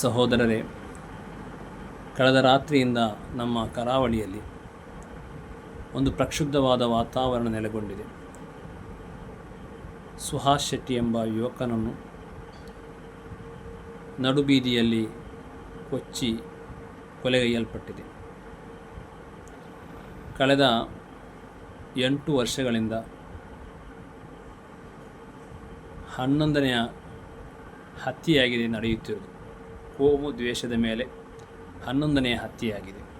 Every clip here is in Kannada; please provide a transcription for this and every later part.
ಸಹೋದರರೇ, ಕಳೆದ ರಾತ್ರಿಯಿಂದ ನಮ್ಮ ಕರಾವಳಿಯಲ್ಲಿ ಒಂದು ಪ್ರಕ್ಷುಬ್ಧವಾದ ವಾತಾವರಣ ನೆಲೆಗೊಂಡಿದೆ. ಸುಹಾಸ್ ಶೆಟ್ಟಿ ಎಂಬ ಯುವಕನನ್ನು ನಡುಬೀದಿಯಲ್ಲಿ ಕೊಚ್ಚಿ ಕೊಲೆಗೈಯಲ್ಪಟ್ಟಿದೆ ಕಳೆದ ಎಂಟು ವರ್ಷಗಳಿಂದ ಹನ್ನೊಂದನೆಯ ಹತ್ಯೆಯಾಗಿದೆ ನಡೆಯುತ್ತಿರುವುದು. ಕೋಮು ದ್ವೇಷದ ಮೇಲೆ ಹನ್ನೊಂದನೆಯ ಹತ್ಯೆಯಾಗಿದೆ.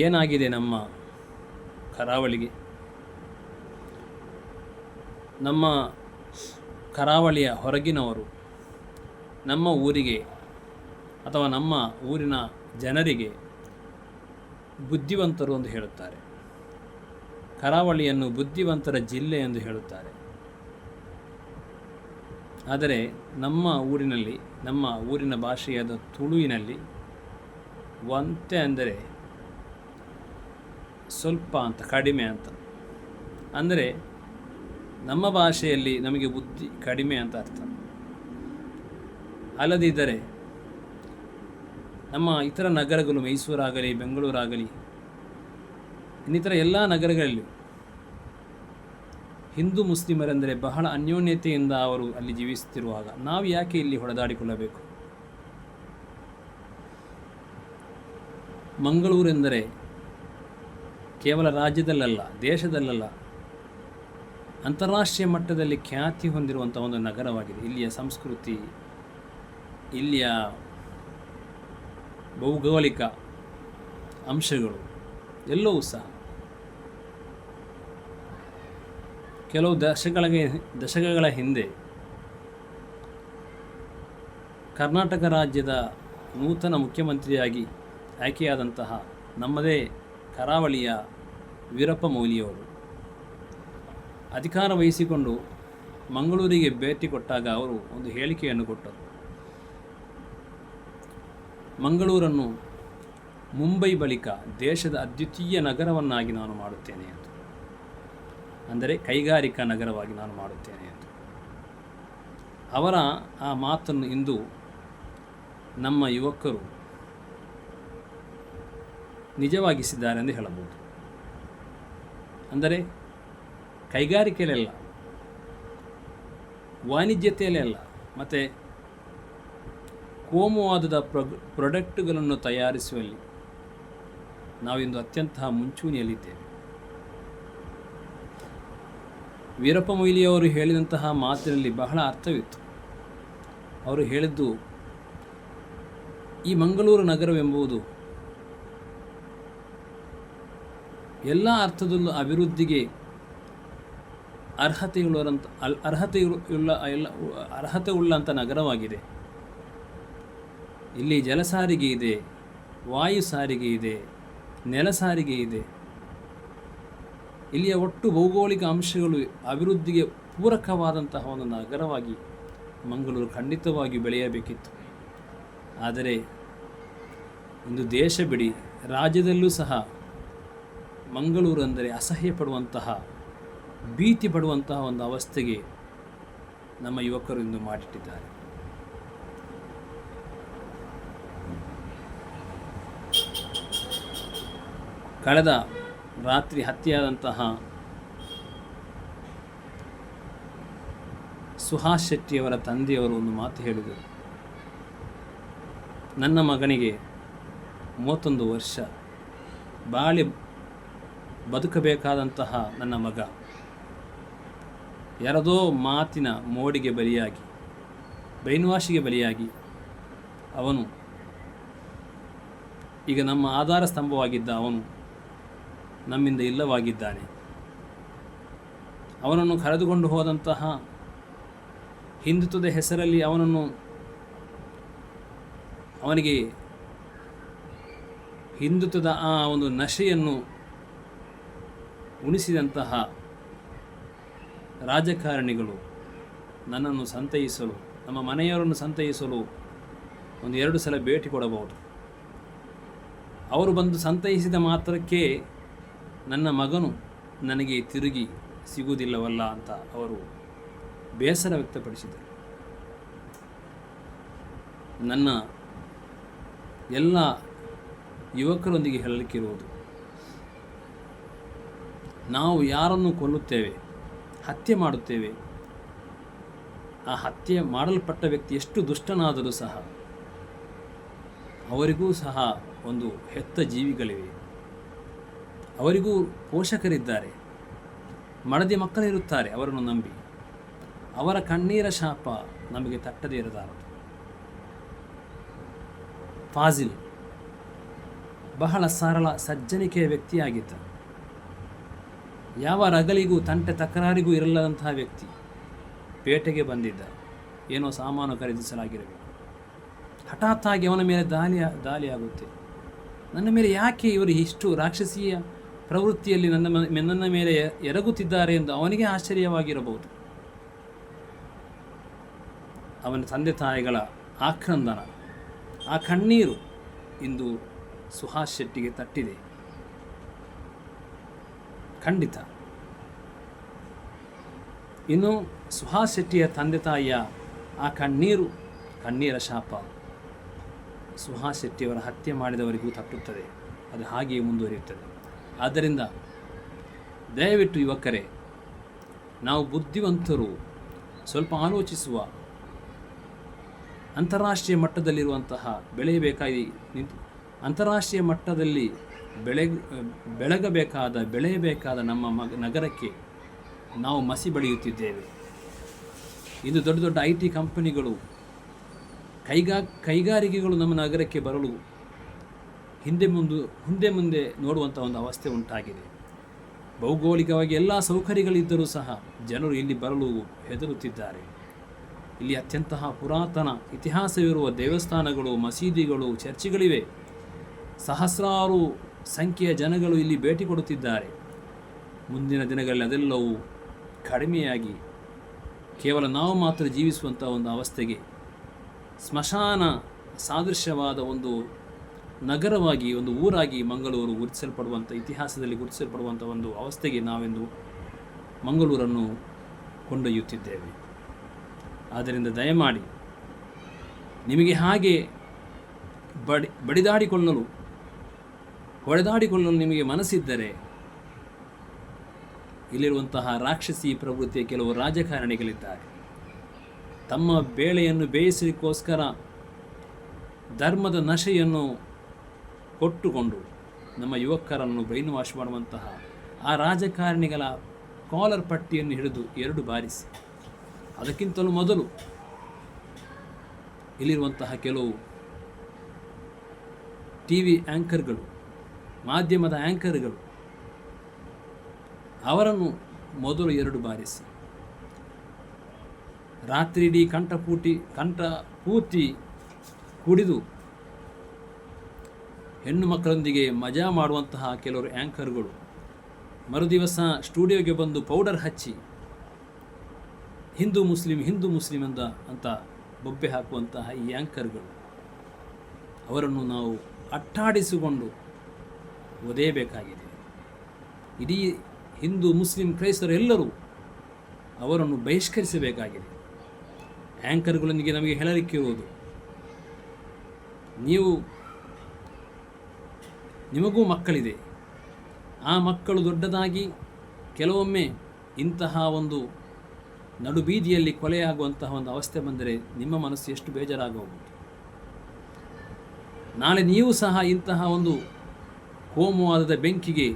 ಏನಾಗಿದೆ ನಮ್ಮ ಕರಾವಳಿಗೆ? ನಮ್ಮ ಕರಾವಳಿಯ ಹೊರಗಿನವರು ನಮ್ಮ ಊರಿಗೆ ಅಥವಾ ನಮ್ಮ ಊರಿನ ಜನರಿಗೆ ಬುದ್ಧಿವಂತರು ಎಂದು ಹೇಳುತ್ತಾರೆ. ಕರಾವಳಿಯನ್ನು ಬುದ್ಧಿವಂತರ ಜಿಲ್ಲೆ ಎಂದು ಹೇಳುತ್ತಾರೆ. ಆದರೆ ನಮ್ಮ ಊರಿನಲ್ಲಿ, ನಮ್ಮ ಊರಿನ ಭಾಷೆಯಾದ ತುಳುವಿನಲ್ಲಿ ಒಂತೆ ಅಂದರೆ ಸ್ವಲ್ಪ ಅಂತ, ಕಡಿಮೆ ಅಂತ. ಅಂದರೆ ನಮ್ಮ ಭಾಷೆಯಲ್ಲಿ ನಮಗೆ ಬುದ್ಧಿ ಕಡಿಮೆ ಅಂತ ಅರ್ಥ. ಅಲ್ಲದಿದ್ದರೆ ನಮ್ಮ ಇತರ ನಗರಗಳು ಮೈಸೂರಾಗಲಿ, ಬೆಂಗಳೂರಾಗಲಿ, ಇನ್ನಿತರ ಎಲ್ಲ ನಗರಗಳಲ್ಲಿಯೂ ಹಿಂದೂ ಮುಸ್ಲಿಮರೆಂದರೆ ಬಹಳ ಅನ್ಯೋನ್ಯತೆಯಿಂದ ಅವರು ಅಲ್ಲಿ ಜೀವಿಸುತ್ತಿರುವಾಗ ನಾವು ಯಾಕೆ ಇಲ್ಲಿ ಹೊಡೆದಾಡಿಕೊಳ್ಳಬೇಕು? ಮಂಗಳೂರೆಂದರೆ ಕೇವಲ ರಾಜ್ಯದಲ್ಲಲ್ಲ, ದೇಶದಲ್ಲಲ್ಲ, ಅಂತಾರಾಷ್ಟ್ರೀಯ ಮಟ್ಟದಲ್ಲಿ ಖ್ಯಾತಿ ಹೊಂದಿರುವಂಥ ಒಂದು ನಗರವಾಗಿದೆ. ಇಲ್ಲಿಯ ಸಂಸ್ಕೃತಿ, ಇಲ್ಲಿಯ ಭೌಗೋಳಿಕ ಅಂಶಗಳು ಎಲ್ಲವೂ ಸಹ ಕೆಲವು ದಶಕಗಳಿಗೆ, ದಶಕಗಳ ಹಿಂದೆ ಕರ್ನಾಟಕ ರಾಜ್ಯದ ನೂತನ ಮುಖ್ಯಮಂತ್ರಿಯಾಗಿ ಆಯ್ಕೆಯಾದಂತಹ ನಮ್ಮದೇ ಕರಾವಳಿಯ ವೀರಪ್ಪ ಮೊಯ್ಲಿಯವರು ಅಧಿಕಾರ ವಹಿಸಿಕೊಂಡು ಮಂಗಳೂರಿಗೆ ಭೇಟಿ ಕೊಟ್ಟಾಗ ಅವರು ಒಂದು ಹೇಳಿಕೆಯನ್ನು ಕೊಟ್ಟರು. ಮಂಗಳೂರನ್ನು ಮುಂಬೈ ಬಳಿಕ ದೇಶದ ಅದ್ವಿತೀಯ ನಗರವನ್ನಾಗಿ ನಾನು ಮಾಡುತ್ತೇನೆ ಅಂತ. ಅಂದರೆ ಕೈಗಾರಿಕಾ ನಗರವಾಗಿ ನಾನು ಮಾಡುತ್ತೇನೆ ಎಂದು. ಅವರ ಆ ಮಾತನ್ನು ಇಂದು ನಮ್ಮ ಯುವಕರು ನಿಜವಾಗಿಸಿದ್ದಾರೆ ಎಂದು ಹೇಳಬಹುದು. ಅಂದರೆ ಕೈಗಾರಿಕೆಯಲ್ಲೆಲ್ಲ ವಾಣಿಜ್ಯತೆಯಲ್ಲೇ ಅಲ್ಲ ಮತ್ತು ಕೋಮುವಾದದ ಪ್ರೊ ಪ್ರಾಡಕ್ಟುಗಳನ್ನು ತಯಾರಿಸುವಲ್ಲಿ ನಾವಿಂದು ಅತ್ಯಂತ ಮುಂಚೂಣಿಯಲ್ಲಿದ್ದೇವೆ. ವೀರಪ್ಪ ಮೊಯ್ಲಿಯವರು ಹೇಳಿದಂತಹ ಮಾತಿನಲ್ಲಿ ಬಹಳ ಅರ್ಥವಿತ್ತು. ಅವರು ಹೇಳಿದ್ದು, ಈ ಮಂಗಳೂರು ನಗರವೆಂಬುದು ಎಲ್ಲ ಅರ್ಥದಲ್ಲೂ ಅಭಿವೃದ್ಧಿಗೆ ಅರ್ಹತೆಯುಳ್ಳಂಥ ಅಲ್, ಅರ್ಹತೆಯುಳ್ಳ, ಎಲ್ಲ ಅರ್ಹತೆ ಉಳ್ಳಂಥ ನಗರವಾಗಿದೆ. ಇಲ್ಲಿ ಜಲ ಸಾರಿಗೆ ಇದೆ, ವಾಯು ಸಾರಿಗೆ ಇದೆ, ನೆಲ ಸಾರಿಗೆ ಇದೆ. ಇಲ್ಲಿಯ ಒಟ್ಟು ಭೌಗೋಳಿಕ ಅಂಶಗಳು ಅಭಿವೃದ್ಧಿಗೆ ಪೂರಕವಾದಂತಹ ಒಂದು ನಗರವಾಗಿ ಮಂಗಳೂರು ಖಂಡಿತವಾಗಿ ಬೆಳೆಯಬೇಕಿತ್ತು. ಆದರೆ ಒಂದು ದೇಶ ಬಿಡಿ, ರಾಜ್ಯದಲ್ಲೂ ಸಹ ಮಂಗಳೂರು ಅಂದರೆ ಅಸಹ್ಯ ಪಡುವಂತಹ ಭೀತಿ ಪಡುವಂತಹ ಒಂದು ಅವಸ್ಥೆಗೆ ನಮ್ಮ ಯುವಕರು ಇಂದು ಮಾಡಿಟ್ಟಿದ್ದಾರೆ ಕಳೆದ ರಾತ್ರಿ ಹತ್ಯೆಯಾದಂತಹ ಸುಹಾಸ್ ಶೆಟ್ಟಿಯವರ ತಂದೆಯವರು ಒಂದು ಮಾತು ಹೇಳಿದರು. ನನ್ನ ಮಗನಿಗೆ ಮೂವತ್ತೊಂದು ವರ್ಷ. ಬಾಳಿ ಬದುಕಬೇಕಾದಂತಹ ನನ್ನ ಮಗ. ಯಾರದೋ ಮಾತಿನ ಮೋಡಿಗೆ ಬಲಿಯಾಗಿ, ಬ್ರೈನ್ವಾಶಿಗೆ ಬಲಿಯಾಗಿ ಅವನು ಈಗ ನಮ್ಮ ಆಧಾರ ಸ್ತಂಭವಾಗಿದ್ದ ಅವನು ನಮ್ಮಿಂದ ಇಲ್ಲವಾಗಿದ್ದಾನೆ. ಅವನನ್ನು ಕರೆದುಕೊಂಡು ಹೋದಂತಹ ಹಿಂದುತ್ವದ ಹೆಸರಲ್ಲಿ ಅವನನ್ನು ಅವನಿಗೆ ಹಿಂದುತ್ವದ ಆ ಒಂದು ನಶೆಯನ್ನು ಉಣಿಸಿದಂತಹ ರಾಜಕಾರಣಿಗಳು ನನ್ನನ್ನು ಸಂತೈಸಲು, ನಮ್ಮ ಮನೆಯವರನ್ನು ಸಂತೈಸಲು ಒಂದು ಎರಡು ಸಲ ಭೇಟಿ ಕೊಡಬಹುದು. ಅವರು ಬಂದು ಸಂತೈಸಿದ ಮಾತ್ರಕ್ಕೆ ನನ್ನ ಮಗನು ನನಗೆ ತಿರುಗಿ ಸಿಗುವುದಿಲ್ಲವಲ್ಲ ಅಂತ ಅವರು ಬೇಸರ ವ್ಯಕ್ತಪಡಿಸಿದರು. ನನ್ನ ಎಲ್ಲ ಯುವಕರೊಂದಿಗೆ ಹೇಳಲಿಕ್ಕಿರುವುದು ನಾವು ಯಾರನ್ನು ಕೊಲ್ಲುತ್ತೇವೆ, ಹತ್ಯೆ ಮಾಡುತ್ತೇವೆ, ಆ ಹತ್ಯೆ ಮಾಡಲ್ಪಟ್ಟ ವ್ಯಕ್ತಿ ಎಷ್ಟು ದುಷ್ಟನಾದರೂ ಸಹ ಅವರಿಗೂ ಸಹ ಒಂದು ಹೆತ್ತ ಜೀವಿಗಳಿವೆ. ಅವರಿಗೂ ಪೋಷಕರಿದ್ದಾರೆ. ಮಡದಿ ಮಕ್ಕಳಿರುತ್ತಾರೆ, ಅವರನ್ನು ನಂಬಿ. ಅವರ ಕಣ್ಣೀರ ಶಾಪ ನಮಗೆ ತಟ್ಟದೇ ಇರಲಾರದು ಫಾಜಿಲ್ ಬಹಳ ಸರಳ, ಸಜ್ಜನಿಕೆಯ ವ್ಯಕ್ತಿಯಾಗಿದ್ದ. ಯಾವ ರಗಲಿಗೂ, ತಂಟೆ ತಕರಾರಿಗೂ ಇರಲ್ಲದಂತಹ ವ್ಯಕ್ತಿ ಪೇಟೆಗೆ ಬಂದಿದ್ದ. ಏನೋ ಸಾಮಾನು ಖರೀದಿಸಲಾಗಿರಬೇಕು. ಹಠಾತ್ತಾಗಿ ಅವನ ಮೇಲೆ ದಾಳಿ ದಾಳಿಯಾಗುತ್ತೆ ನನ್ನ ಮೇಲೆ ಯಾಕೆ ಇವರು ಇಷ್ಟು ರಾಕ್ಷಸೀಯ ಪ್ರವೃತ್ತಿಯಲ್ಲಿ ನನ್ನ ನನ್ನ ಮೇಲೆ ಎರಗುತ್ತಿದ್ದಾರೆ ಎಂದು ಅವನಿಗೆ ಆಶ್ಚರ್ಯವಾಗಿರಬಹುದು. ಅವನ ತಂದೆ ತಾಯಿಗಳ ಆಕ್ರಂದನ, ಆ ಕಣ್ಣೀರು ಇಂದು ಸುಹಾಸ್ ಶೆಟ್ಟಿಗೆ ತಟ್ಟಿದೆ. ಖಂಡಿತ. ಇನ್ನು ಸುಹಾಸ್ ಶೆಟ್ಟಿಯ ತಂದೆ ತಾಯಿಯ ಆ ಕಣ್ಣೀರು, ಕಣ್ಣೀರ ಶಾಪ ಸುಹಾಸ್ ಶೆಟ್ಟಿಯವರ ಹತ್ಯೆ ಮಾಡಿದವರಿಗೂ ತಟ್ಟುತ್ತದೆ. ಅದು ಹಾಗೆಯೇ ಮುಂದುವರಿಯುತ್ತದೆ. ಆದ್ದರಿಂದ ದಯವಿಟ್ಟು ಯುವಕರೇ, ನಾವು ಬುದ್ಧಿವಂತರು, ಸ್ವಲ್ಪ ಆಲೋಚಿಸುವ ಅಂತಾರಾಷ್ಟ್ರೀಯ ಮಟ್ಟದಲ್ಲಿರುವಂತಹ ಬೆಳೆಯಬೇಕಾಗಿ ನಿಂತು, ಅಂತಾರಾಷ್ಟ್ರೀಯ ಮಟ್ಟದಲ್ಲಿ ಬೆಳೆ, ಬೆಳಗಬೇಕಾದ, ಬೆಳೆಯಬೇಕಾದ ನಮ್ಮ ಮಗ, ನಗರಕ್ಕೆ ನಾವು ಮಸಿ ಬಳಿಯುತ್ತಿದ್ದೇವೆ. ಇಂದು ದೊಡ್ಡ ದೊಡ್ಡ ಐ ಟಿ ಕಂಪನಿಗಳು ಕೈಗಾ, ಕೈಗಾರಿಕೆಗಳು ನಮ್ಮ ನಗರಕ್ಕೆ ಬರಲು ಹಿಂದೆ ಮುಂದೆ ಹಿಂದೆ ಮುಂದೆ ನೋಡುವಂಥ ಒಂದು ಅವಸ್ಥೆ ಉಂಟಾಗಿದೆ. ಭೌಗೋಳಿಕವಾಗಿ ಎಲ್ಲ ಸೌಕರ್ಯಗಳಿದ್ದರೂ ಸಹ ಜನರು ಇಲ್ಲಿ ಬರಲು ಹೆದರುತ್ತಿದ್ದಾರೆ. ಇಲ್ಲಿ ಅತ್ಯಂತ ಪುರಾತನ ಇತಿಹಾಸವಿರುವ ದೇವಸ್ಥಾನಗಳು, ಮಸೀದಿಗಳು, ಚರ್ಚಿಗಳಿವೆ. ಸಹಸ್ರಾರು ಸಂಖ್ಯೆಯ ಜನಗಳು ಇಲ್ಲಿ ಭೇಟಿ ಕೊಡುತ್ತಿದ್ದಾರೆ. ಮುಂದಿನ ದಿನಗಳಲ್ಲಿ ಅದೆಲ್ಲವೂ ಕಡಿಮೆಯಾಗಿ, ಕೇವಲ ನಾವು ಮಾತ್ರ ಜೀವಿಸುವಂಥ ಒಂದು ಅವಸ್ಥೆಗೆ, ಸ್ಮಶಾನ ಸಾದೃಶ್ಯವಾದ ಒಂದು ನಗರವಾಗಿ, ಒಂದು ಊರಾಗಿ ಮಂಗಳೂರು ಗುರುತಿಸಲ್ಪಡುವಂಥ ಇತಿಹಾಸದಲ್ಲಿ ಗುರುತಿಸಲ್ಪಡುವಂಥ ಒಂದು ಅವಸ್ಥೆಗೆ ನಾವೆಂದು ಮಂಗಳೂರನ್ನು ಕೊಂಡೊಯ್ಯುತ್ತಿದ್ದೇವೆ. ಆದ್ದರಿಂದ ದಯಮಾಡಿ ನಿಮಗೆ ಹಾಗೆ ಬಡಿ, ಬಡಿದಾಡಿಕೊಳ್ಳಲು, ಹೊಡೆದಾಡಿಕೊಳ್ಳಲು ನಿಮಗೆ ಮನಸ್ಸಿದ್ದರೆ, ಇಲ್ಲಿರುವಂತಹ ರಾಕ್ಷಸಿ ಪ್ರವೃತ್ತಿಯ ಕೆಲವು ರಾಜಕಾರಣಿಗಳಿದ್ದಾರೆ. ತಮ್ಮ ಬೇಳೆಯನ್ನು ಬೇಯಿಸಲಿಕ್ಕೋಸ್ಕರ ಧರ್ಮದ ನಶೆಯನ್ನು ಕೊಟ್ಟುಕೊಂಡು ನಮ್ಮ ಯುವಕರನ್ನು ಬ್ರೈನ್ ವಾಶ್ ಮಾಡುವಂತಹ ಆ ರಾಜಕಾರಣಿಗಳ ಕಾಲರ್ ಪಟ್ಟಿಯನ್ನು ಹಿಡಿದು ಎರಡು ಬಾರಿಸಿ. ಅದಕ್ಕಿಂತಲೂ ಮೊದಲು ಇಲ್ಲಿರುವಂತಹ ಕೆಲವು ಟಿ ವಿ ಆ್ಯಂಕರ್ಗಳು ಮಾಧ್ಯಮದ ಆ್ಯಂಕರ್ಗಳು ಅವರನ್ನು ಮೊದಲು ಎರಡು ಬಾರಿಸಿ. ರಾತ್ರಿಡೀ ಕಂಠಪೂಟಿ ಕಂಠ ಪೂರ್ತಿ ಕುಡಿದು ಹೆಣ್ಣು ಮಕ್ಕಳೊಂದಿಗೆ ಮಜಾ ಮಾಡುವಂತಹ ಕೆಲವರು ಆ್ಯಂಕರ್ಗಳು ಮರುದಿವಸ ಸ್ಟುಡಿಯೋಗೆ ಬಂದು ಪೌಡರ್ ಹಚ್ಚಿ, ಹಿಂದೂ ಮುಸ್ಲಿಂ ಹಿಂದೂ ಮುಸ್ಲಿಂ ಅಂತ ಅಂತ ಬೊಬ್ಬೆ ಹಾಕುವಂತಹ ಈ ಆ್ಯಂಕರ್ಗಳು ಅವರನ್ನು ನಾವು ಅಟ್ಟಾಡಿಸಿಕೊಂಡು ಒದೆಯಬೇಕಾಗಿದೆ. ಇಡೀ ಹಿಂದೂ ಮುಸ್ಲಿಂ ಕ್ರೈಸ್ತರೆಲ್ಲರೂ ಅವರನ್ನು ಬಹಿಷ್ಕರಿಸಬೇಕಾಗಿದೆ. ಆ್ಯಂಕರ್ಗಳೊಂದಿಗೆ ನಮಗೆ ಹೇಳಲಿಕ್ಕಿರುವುದು ನೀವು ನಿಮಗೂ ಮಕ್ಕಳಿದೆ. ಆ ಮಕ್ಕಳು ದೊಡ್ಡದಾಗಿ ಕೆಲವೊಮ್ಮೆ ಇಂತಹ ಒಂದು ನಡುಬೀದಿಯಲ್ಲಿ ಕೊಲೆಯಾಗುವಂತಹ ಒಂದು ಅವಸ್ಥೆ ಬಂದರೆ ನಿಮ್ಮ ಮನಸ್ಸು ಎಷ್ಟು ಬೇಜಾರಾಗಬಹುದು ನಾಳೆ ನೀವು ಸಹ ಇಂತಹ ಒಂದು ಕೋಮುವಾದದ ಬೆಂಕಿಗೆ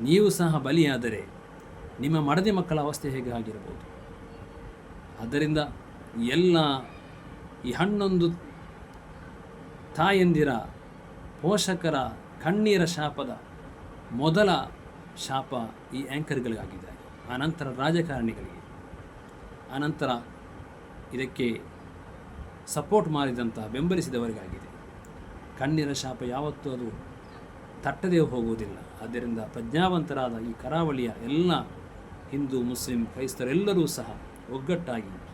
ನೀವು ಸಹ ಬಲಿಯಾದರೆ ನಿಮ್ಮ ಮಡದಿ ಮಕ್ಕಳ ಅವಸ್ಥೆ ಹೇಗೆ ಆಗಿರಬಹುದು? ಆದ್ದರಿಂದ ಎಲ್ಲ ಈ ಹನ್ನೊಂದು ತಾಯಂದಿರ ಪೋಷಕರ ಕಣ್ಣೀರ ಶಾಪದ ಮೊದಲ ಶಾಪ ಈ ಆ್ಯಂಕರ್ಗಳಿಗಾಗಿದೆ ಆನಂತರ ರಾಜಕಾರಣಿಗಳಿಗೆ. ಆನಂತರ ಇದಕ್ಕೆ ಸಪೋರ್ಟ್ ಮಾಡಿದಂಥ ಬೆಂಬಲಿಸಿದವರಿಗಾಗಿದೆ. ಕಣ್ಣೀರ ಶಾಪ ಯಾವತ್ತೂ ಅದು ತಟ್ಟದೇ ಹೋಗುವುದಿಲ್ಲ. ಆದ್ದರಿಂದ ಪ್ರಜ್ಞಾವಂತರಾದ ಈ ಕರಾವಳಿಯ ಎಲ್ಲ ಹಿಂದೂ, ಮುಸ್ಲಿಂ, ಕ್ರೈಸ್ತರೆಲ್ಲರೂ ಸಹ ಒಗ್ಗಟ್ಟಾಗಿ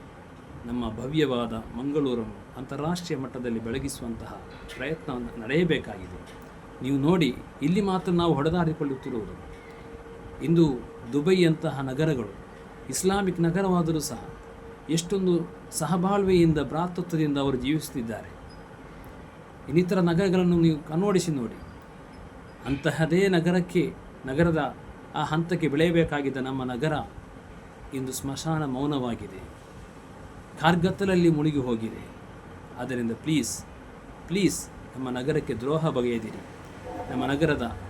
ನಮ್ಮ ಭವ್ಯವಾದ ಮಂಗಳೂರನ್ನು ಅಂತಾರಾಷ್ಟ್ರೀಯ ಮಟ್ಟದಲ್ಲಿ ಬೆಳಗಿಸುವಂತಹ ಪ್ರಯತ್ನ ನಡೆಯಬೇಕಾಗಿದೆ. ನೀವು ನೋಡಿ, ಇಲ್ಲಿ ಮಾತ್ರ ನಾವು ಹೊಡೆದಾಡಿಕೊಳ್ಳುತ್ತಿರುವುದು. ಇಂದು ದುಬೈಯಂತಹ ನಗರಗಳು, ಇಸ್ಲಾಮಿಕ್ ನಗರವಾದರೂ ಸಹ ಎಷ್ಟೊಂದು ಸಹಬಾಳ್ವೆಯಿಂದ, ಭ್ರಾತೃತ್ವದಿಂದ ಅವರು ಜೀವಿಸುತ್ತಿದ್ದಾರೆ. ಇನ್ನಿತರ ನಗರಗಳನ್ನು ನೀವು ಕನ್ನೋಡಿಸಿ ನೋಡಿ. ಅಂತಹದೇ ನಗರಕ್ಕೆ, ನಗರದ ಆ ಹಂತಕ್ಕೆ ಬೆಳೆಯಬೇಕಾಗಿದ್ದ ನಮ್ಮ ನಗರ ಇಂದು ಸ್ಮಶಾನ ಮೌನವಾಗಿದೆ. ಕಾರ್ಗತ್ತಲಲ್ಲಿ ಮುಳುಗಿ ಹೋಗಿದೆ. ಆದ್ದರಿಂದ ಪ್ಲೀಸ್ ಪ್ಲೀಸ್ ನಮ್ಮ ನಗರಕ್ಕೆ ದ್ರೋಹ ಬಗೆಯದಿರಿ. ನಮ್ಮ ನಗರದ